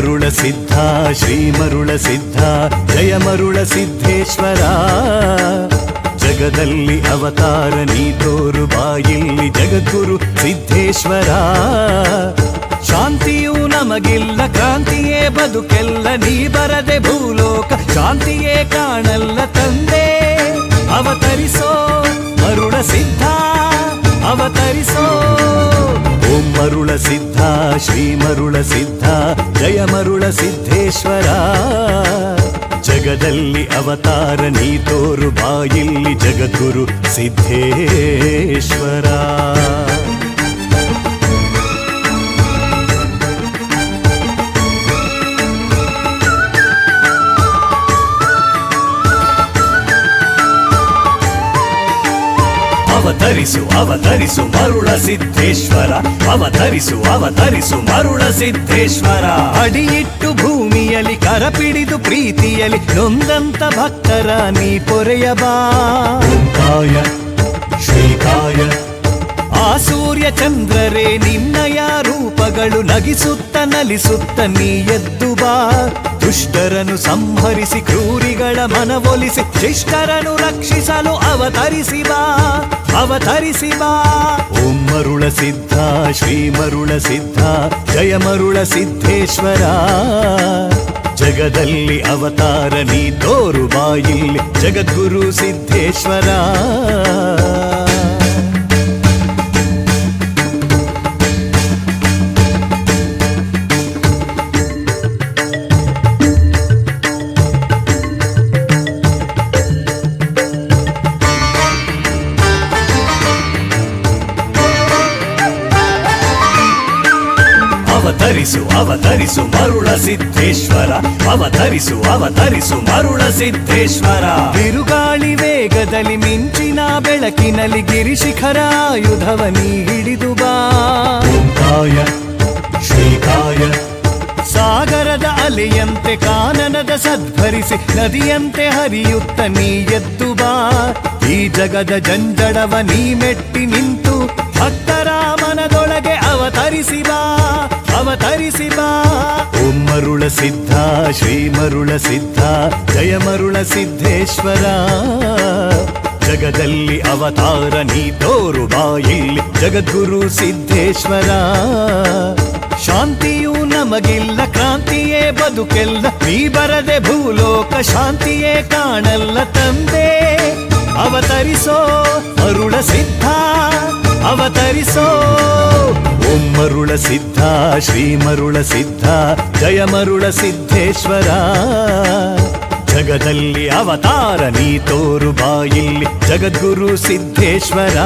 ಸಿದ್ಧ, ಶ್ರೀ ಮರುಳ ಸಿದ್ಧ, ಜಯ ಮರುಳ ಸಿದ್ಧೇಶ್ವರ. ಜಗದಲ್ಲಿ ಅವತಾರ ನೀ ತೋರು ಬಾಯಿಲ್ಲಿ ಜಗದ್ಗುರು ಸಿದ್ಧೇಶ್ವರ. ಶಾಂತಿಯು ನಮಗಿಲ್ಲ, ಕ್ರಾಂತಿಯೇ ಬದುಕೆಲ್ಲ ನೀ ಬರದೆ ಭೂಲೋಕ. ಶಾಂತಿಯೇ ಕಾಣಲ್ಲ ತಂದೆ, ಅವತರಿಸೋ ಮರುಳ ಸಿದ್ಧ, ಅವತರಿಸೋ ಮರುಳ ಸಿದ್ಧ, ಶ್ರೀ ಮರುಳ ಸಿದ್ಧ, ಜಯ ಮರುಳ ಸಿದ್ಧೇಶ್ವರ. ಜಗದಲ್ಲಿ ಅವತಾರ ನೀ ತೋರು ಬಾಯಿಲ್ಲಿ ಜಗದ್ಗುರು ಸಿದ್ಧೇಶ್ವರ. ಅವತರಿಸು ಅವತರಿಸು ಮರುಳ ಸಿದ್ಧೇಶ್ವರ ಅವತರಿಸು ಅವತರಿಸು ಮರುಳ ಸಿದ್ಧೇಶ್ವರ ಅಡಿಯಿಟ್ಟು ಭೂಮಿಯಲ್ಲಿ ಕರಪಿಡಿದು ಪ್ರೀತಿಯಲ್ಲಿ ನೊಂದಂತ ಭಕ್ತರ ನೀ ಪೊರೆಯಬಾ ಕಾಯ ಶ್ರೀಕಾಯ. ಆ ಸೂರ್ಯ ಚಂದ್ರರೇ ನಿನ್ನಯ ರೂಪಗಳು ನಗಿಸುತ್ತ ನಲಿಸುತ್ತ ನೀ ಎದ್ದು ಬಾ. ದುಷ್ಟರನ್ನು ಸಂಹರಿಸಿ ಕ್ರೂರಿಗಳ ಮನವೊಲಿಸಿ ಶಿಷ್ಟರನ್ನು ರಕ್ಷಿಸಲು ಅವತರಿಸಿ ಬಾ ಅವತರಿಸಿ ಬಾ ಓಂ ಮರುಳ ಸಿದ್ಧ ಶ್ರೀ ಮರುಳ ಸಿದ್ಧ ಜಯ ಮರುಳ ಸಿದ್ಧೇಶ್ವರ ಜಗದಲ್ಲಿ ಅವತಾರ ನೀ ತೋರು ಬಾಯಿಲ್ಲಿ ಜಗದ್ಗುರು ಸಿದ್ಧೇಶ್ವರ ಅವತರಿಸು ಅವತರಿಸು ಮರುಳ ಸಿದ್ಧೇಶ್ವರ ಅವತರಿಸು ಅವತರಿಸು ಮರುಳ ಸಿದ್ಧೇಶ್ವರ ಬಿರುಗಾಳಿ ವೇಗದಲ್ಲಿ ಮಿಂಚಿನ ಬೆಳಕಿನಲ್ಲಿ ಗಿರಿಶಿಖರ ಆಯುಧವ ನೀ ಹಿಡಿದು ಬಾ ಕಾಯ ಶ್ರೀಕಾಯ ಸಾಗರದ ಅಲೆಯಂತೆ ಕಾನನದ ಸದ್ಭರಿಸಿ ನದಿಯಂತೆ ಹರಿಯುತ್ತ ನೀ ಎದ್ದು ಬಾ ಈ ಜಗದ ಜಂಜಡವ ನೀ ಮೆಟ್ಟಿ ನಿಂತು ಸಿದ್ಧ, ಶ್ರೀ ಮರುಳ ಸಿದ್ಧ, ಜಯ ಮರುಳ ಸಿದ್ಧೇಶ್ವರ. ಜಗದಲ್ಲಿ ಅವತಾರ ನೀ ತೋರು ಬಾಯಿಲ್ಲಿ ಜಗದ್ಗುರು ಸಿದ್ಧೇಶ್ವರ. ಶಾಂತಿಯೂ ನಮಗಿಲ್ಲ, ಕ್ರಾಂತಿಯೇ ಬದುಕೆಲ್ಲ, ನೀ ಬರದೆ ಭೂಲೋಕ ಶಾಂತಿಯೇ ಕಾಣಲ್ಲ ತಂದೆ. ಅವತರಿಸೋ ಮರುಳ ಸಿದ್ಧ. ಅವತರಿಸೋ ಓಂ ಮರುಳ ಸಿದ್ಧ ಶ್ರೀ ಮರುಳ ಸಿದ್ಧ ಜಯ ಮರುಳ ಸಿದ್ಧೇಶ್ವರ ಜಗದಲ್ಲಿ ಅವತಾರ ನೀ ತೋರು ಬಾಯಿಲ್ಲಿ ಜಗದ್ಗುರು ಸಿದ್ಧೇಶ್ವರ